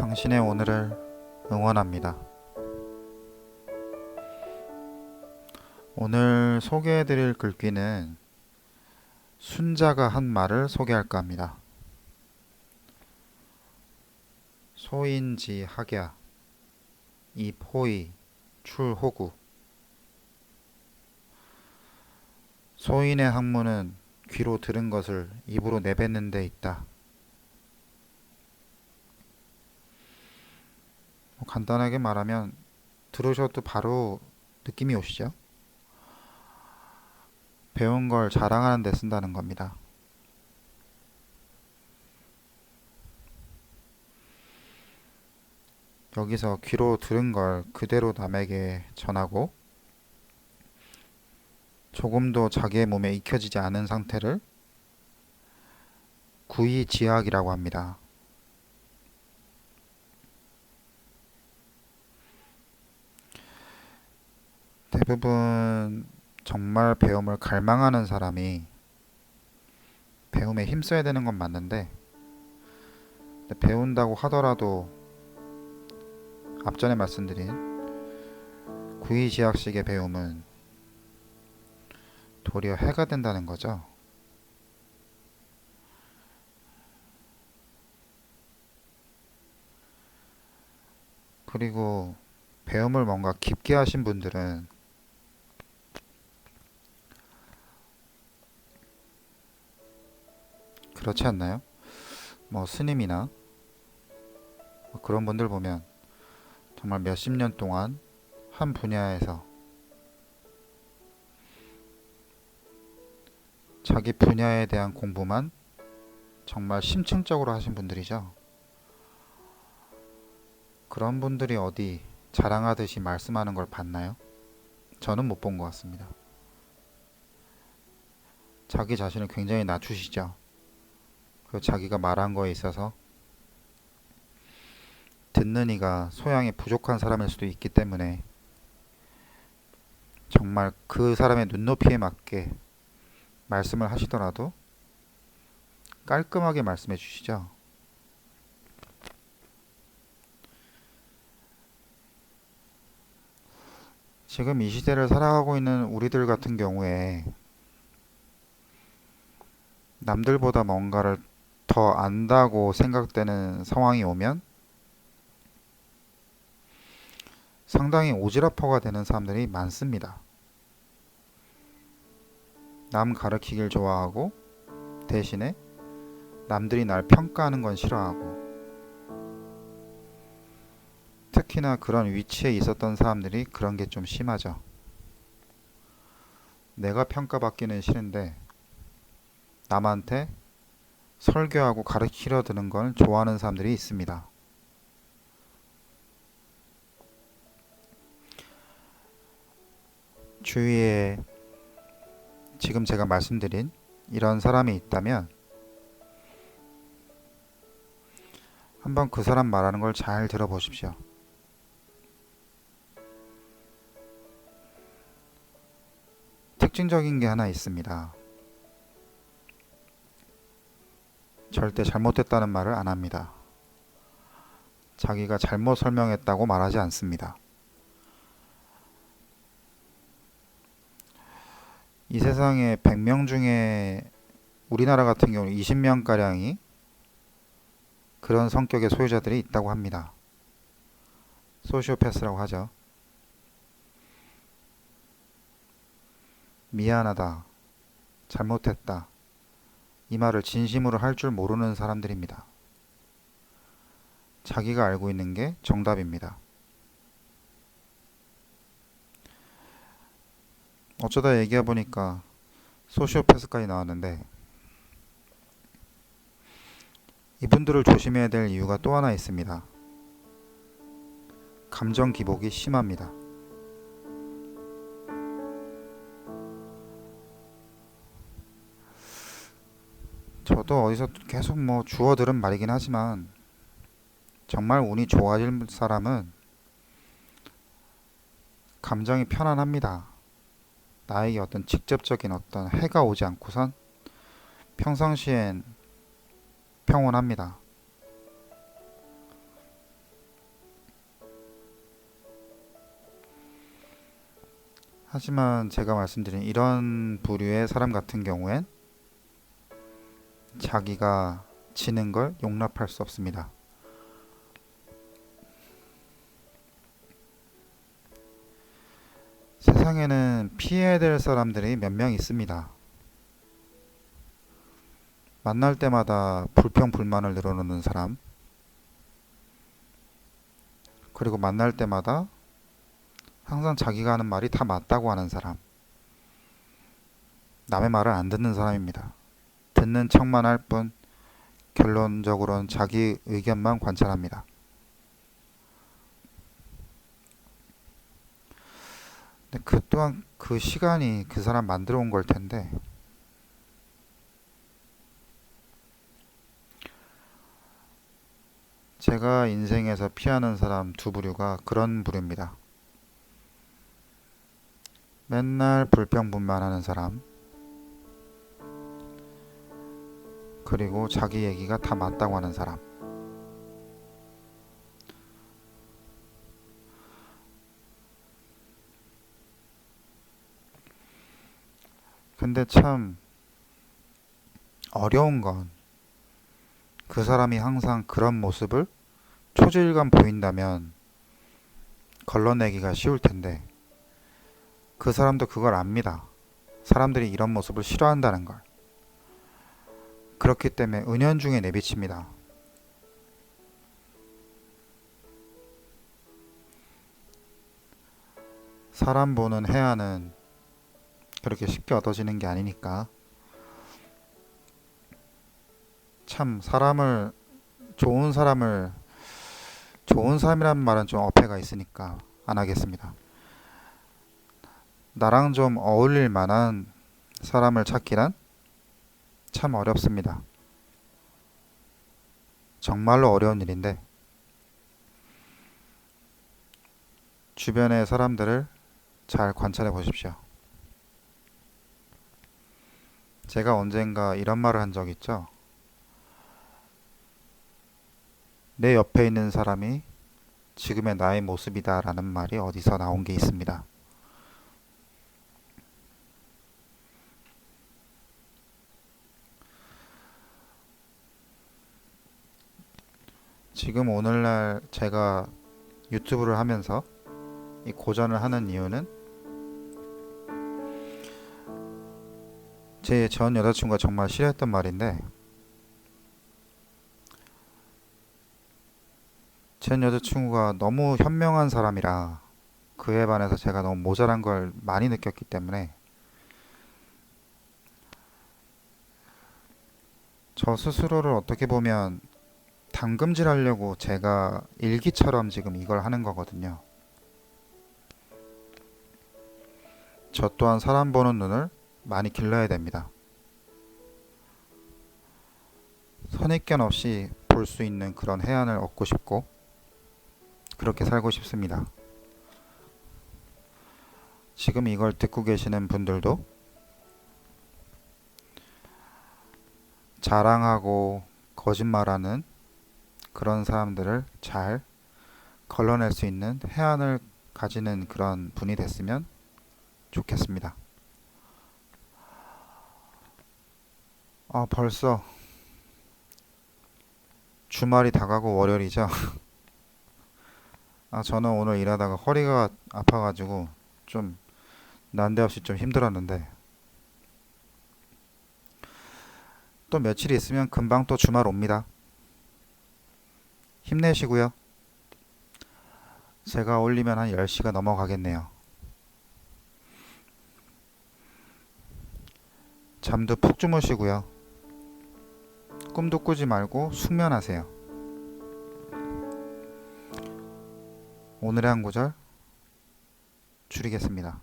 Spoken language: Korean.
당신의 오늘을 응원합니다. 오늘 소개해 드릴 글귀는 순자가 한 말을 소개할까 합니다. 소인지 학야 이포이 출호구 소인의 학문은 귀로 들은 것을 입으로 내뱉는 데 있다. 뭐 간단하게 말하면 들으셔도 바로 느낌이 오시죠? 배운 걸 자랑하는 데 쓴다는 겁니다. 여기서 귀로 들은 걸 그대로 남에게 전하고 조금도 자기의 몸에 익혀지지 않은 상태를 구이지학이라고 합니다. 대부분 정말 배움을 갈망하는 사람이 배움에 힘써야 되는 건 맞는데 배운다고 하더라도 앞전에 말씀드린 구이지학식의 배움은 도리어 해가 된다는 거죠. 그리고 배움을 뭔가 깊게 하신 분들은 그렇지 않나요? 뭐 스님이나 뭐 그런 분들 보면 정말 몇십 년 동안 한 분야에서 자기 분야에 대한 공부만 정말 심층적으로 하신 분들이죠. 그런 분들이 어디 자랑하듯이 말씀하는 걸 봤나요? 저는 못 본 것 같습니다. 자기 자신을 굉장히 낮추시죠. 그 자기가 말한 거에 있어서 듣는 이가 소양이 부족한 사람일 수도 있기 때문에 정말 그 사람의 눈높이에 맞게 말씀을 하시더라도 깔끔하게 말씀해 주시죠. 지금 이 시대를 살아가고 있는 우리들 같은 경우에 남들보다 뭔가를 더 안다고 생각되는 상황이 오면 상당히 오지랖퍼가 되는 사람들이 많습니다. 남 가르치길 좋아하고 대신에 남들이 날 평가하는 건 싫어하고 특히나 그런 위치에 있었던 사람들이 그런 게 좀 심하죠. 내가 평가받기는 싫은데 남한테 설교하고 가르치려 드는 걸 좋아하는 사람들이 있습니다. 주위에 지금 제가 말씀드린 이런 사람이 있다면 한번 그 사람 말하는 걸 잘 들어보십시오. 특징적인 게 하나 있습니다. 절대 잘못됐다는 말을 안 합니다. 자기가 잘못 설명했다고 말하지 않습니다. 이 세상에 100명 중에 우리나라 같은 경우 20명가량이 그런 성격의 소유자들이 있다고 합니다. 소시오패스라고 하죠. 미안하다. 잘못했다. 이 말을 진심으로 할 줄 모르는 사람들입니다. 자기가 알고 있는 게 정답입니다. 어쩌다 얘기해 보니까 소시오패스까지 나왔는데 이분들을 조심해야 될 이유가 또 하나 있습니다. 감정 기복이 심합니다. 또 어디서 계속 뭐 주어들은 말이긴 하지만 정말 운이 좋아질 사람은 감정이 편안합니다. 나에게 어떤 직접적인 어떤 해가 오지 않고선 평상시엔 평온합니다. 하지만 제가 말씀드린 이런 부류의 사람 같은 경우엔 자기가 지는 걸 용납할 수 없습니다. 세상에는 피해야 될 사람들이 몇 명 있습니다. 만날 때마다 불평, 불만을 늘어놓는 사람, 그리고 만날 때마다 항상 자기가 하는 말이 다 맞다고 하는 사람, 남의 말을 안 듣는 사람입니다. 듣는 척만 할 뿐, 결론적으로는 자기 의견만 관찰합니다. 그 또한 그 시간이 그 사람 만들어 온 걸 텐데 제가 인생에서 피하는 사람 두 부류가 그런 부류입니다. 맨날 불평불만하는 사람 그리고 자기 얘기가 다 맞다고 하는 사람 근데 참 어려운 건 그 사람이 항상 그런 모습을 초질감 보인다면 걸러내기가 쉬울 텐데 그 사람도 그걸 압니다. 사람들이 이런 모습을 싫어한다는 걸. 그렇기 때문에 은연중에 내비칩니다. 사람 보는 해안은 그렇게 쉽게 얻어지는 게 아니니까 참 사람을 좋은 사람을 좋은 사람이라는 말은 좀 어폐가 있으니까 안 하겠습니다. 나랑 좀 어울릴 만한 사람을 찾기란 참 어렵습니다. 정말로 어려운 일인데 주변의 사람들을 잘 관찰해 보십시오. 제가 언젠가 이런 말을 한 적 있죠. 내 옆에 있는 사람이 지금의 나의 모습이다 라는 말이 어디서 나온 게 있습니다. 지금 오늘날 제가 유튜브를 하면서 이 고전을 하는 이유는 제 전 여자친구가 정말 싫어했던 말인데 전 여자친구가 너무 현명한 사람이라 그에 반해서 제가 너무 모자란 걸 많이 느꼈기 때문에 저 스스로를 어떻게 보면 담금질 하려고 제가 일기처럼 지금 이걸 하는 거거든요. 저 또한 사람 보는 눈을 많이 길러야 됩니다. 선입견 없이 볼 수 있는 그런 해안을 얻고 싶고 그렇게 살고 싶습니다. 지금 이걸 듣고 계시는 분들도 자랑하고 거짓말하는 그런 사람들을 잘 걸러낼 수 있는 해안을 가지는 그런 분이 됐으면 좋겠습니다. 아, 벌써 주말이 다가고 월요일이죠. 아, 저는 오늘 일하다가 허리가 아파가지고 좀 난데없이 좀 힘들었는데 또 며칠 있으면 금방 또 주말 옵니다. 힘내시고요. 제가 올리면 한 10시가 넘어가겠네요. 잠도 푹 주무시고요. 꿈도 꾸지 말고 숙면하세요. 오늘의 한 구절 줄이겠습니다.